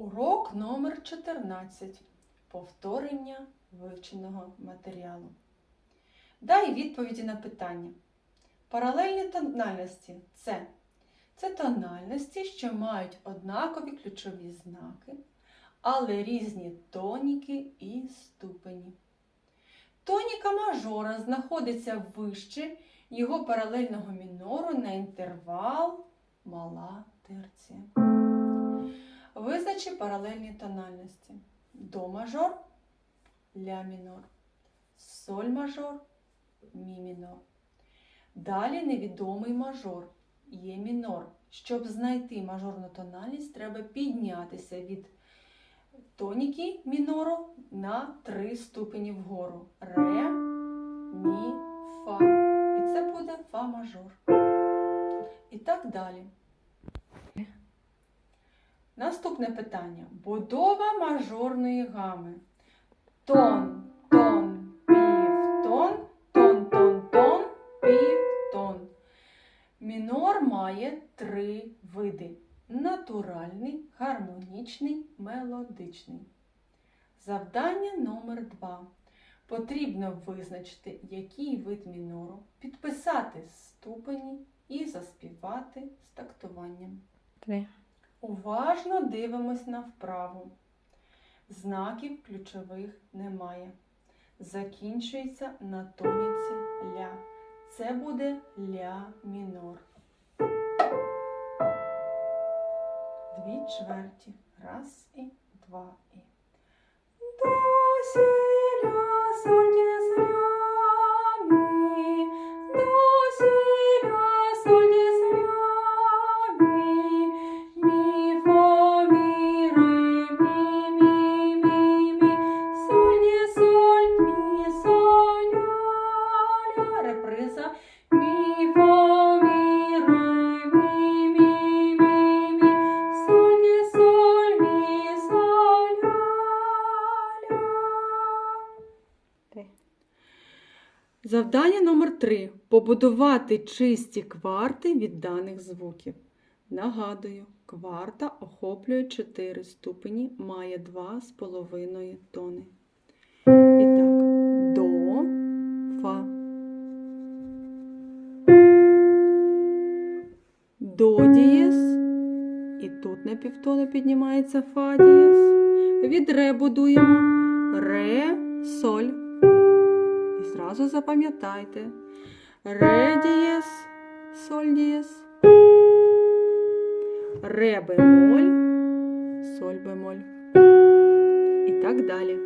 Урок номер 14. Повторення вивченого матеріалу. Дай відповіді на питання. Паралельні тональності це, це тональності, що мають однакові ключові знаки, але різні тоніки і ступені. Тоніка мажора знаходиться вище його паралельного мінору на інтервал мала терція. Визначи паралельні тональності. До мажор, ля мінор, соль мажор, мі мінор. Далі невідомий мажор, є мінор. Щоб знайти мажорну тональність, треба піднятися від тоніки мінору на три ступені вгору. Ре, мі, фа. І це буде фа мажор. І так далі. Наступне питання. Будова мажорної гами. Тон, тон, півтон, тон, тон, тон, півтон. Мінор має три види: натуральний, гармонічний, мелодичний. Завдання номер 2 Потрібно визначити, який вид мінору, підписати ступені і заспівати з тактуванням. Три. Уважно дивимось на вправу. Знаків ключових немає. Закінчується на тоніці ля. Це буде ля мінор. Дві чверті. Раз і два і. До, сі, ля, соль, Завдання номер 3 побудувати чисті кварти від даних звуків. Нагадую, кварта охоплює 4 ступені, має 2,5 тони. І так, до, фа. До дієс. І тут на півтони піднімається фа дієс. Від ре будуємо ре, соль. Зразу запам'ятайте. Ре дієс, соль дієс. Ре бемоль, соль бемоль. І так далі.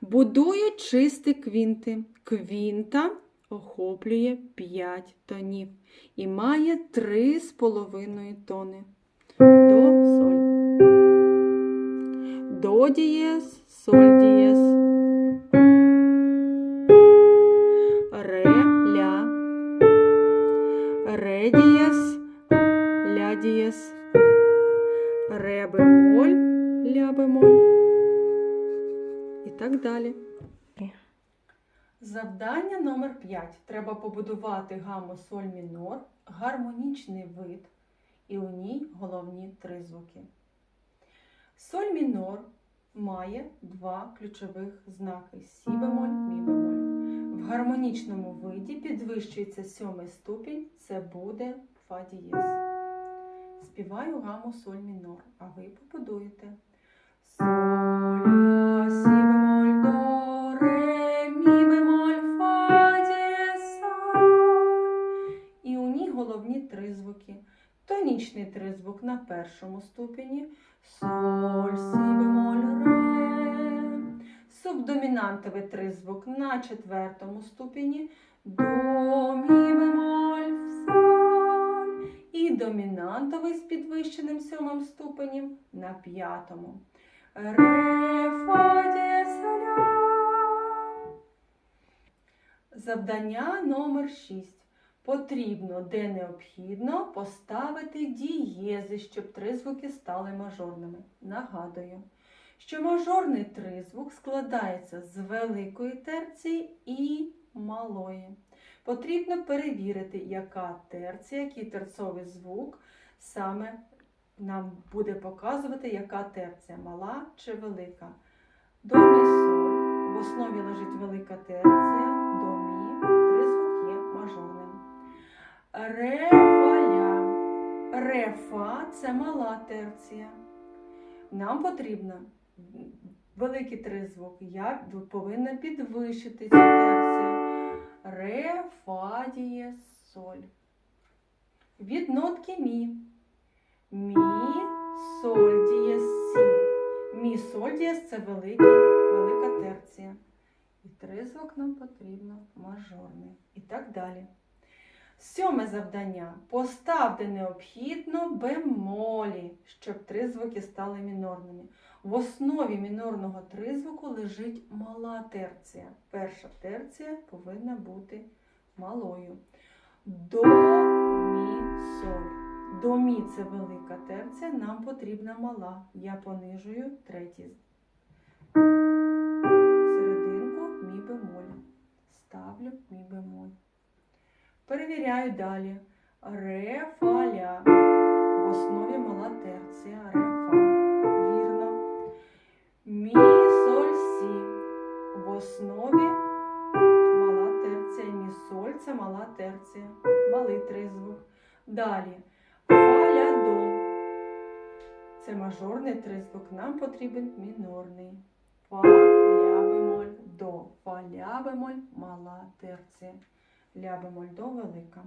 Будують чисті квінти. Квінта охоплює 5 тонів і має 3,5 тони. До соль. До дієс, соль дієс. І так далі. Завдання номер 5. Треба побудувати гаму соль мінор, гармонічний вид, і у ній головні три звуки. Соль мінор має два ключових знаки сі бемоль, мі бемоль. В гармонічному виді підвищується сьомий ступінь, це буде фа дієс. Співаю гаму соль мінор, а ви побудуєте. Соль, головні три звуки. Тонічний тризвук на першому ступені, соль, сі бемоль, ре. Субдомінантовий тризвук на четвертому ступені, до, мі бемоль, соль. І домінантовий з підвищеним сьомим ступенем на п'ятому. Ре, фа, дієс, ля. Завдання номер 6. Потрібно, де необхідно, поставити дієзи, щоб тризвуки стали мажорними. Нагадую, що мажорний тризвук складається з великої терції і малої. Потрібно перевірити, яка терція, який терцовий звук саме нам буде показувати, яка терція мала чи велика. До соль. В основі лежить велика терція, Ре, фа, ля. Ре, фа це мала терція. Нам потрібно великий тризвук. Я повинна підвищити цю терцію. Ре, фа, дієс, соль. Від нотки мі. Мі, соль, дієс, сі. Мі, соль, дієс це великий, велика терція. І тризвук нам потрібно мажорний. І так далі. Сьоме завдання. Поставте необхідно бемолі, щоб тризвуки стали мінорними. В основі мінорного тризвуку лежить мала терція. Перша терція повинна бути малою. До, мі, соль. До мі це велика терція, нам потрібна мала. Я понижую третій. Перевіряю далі. Ре, фа, ля. В основі мала терція. Ре, фа. Вірно. Мі, соль, сі. В основі мала терція. Мі, соль це мала терція. Малий тризвук. Далі. Фа, ля, до. Це мажорний тризвук. Нам потрібен мінорний. Фа, ля, бемоль, до. Фа, ля, бемоль, мала терція. Ля бемоль велика.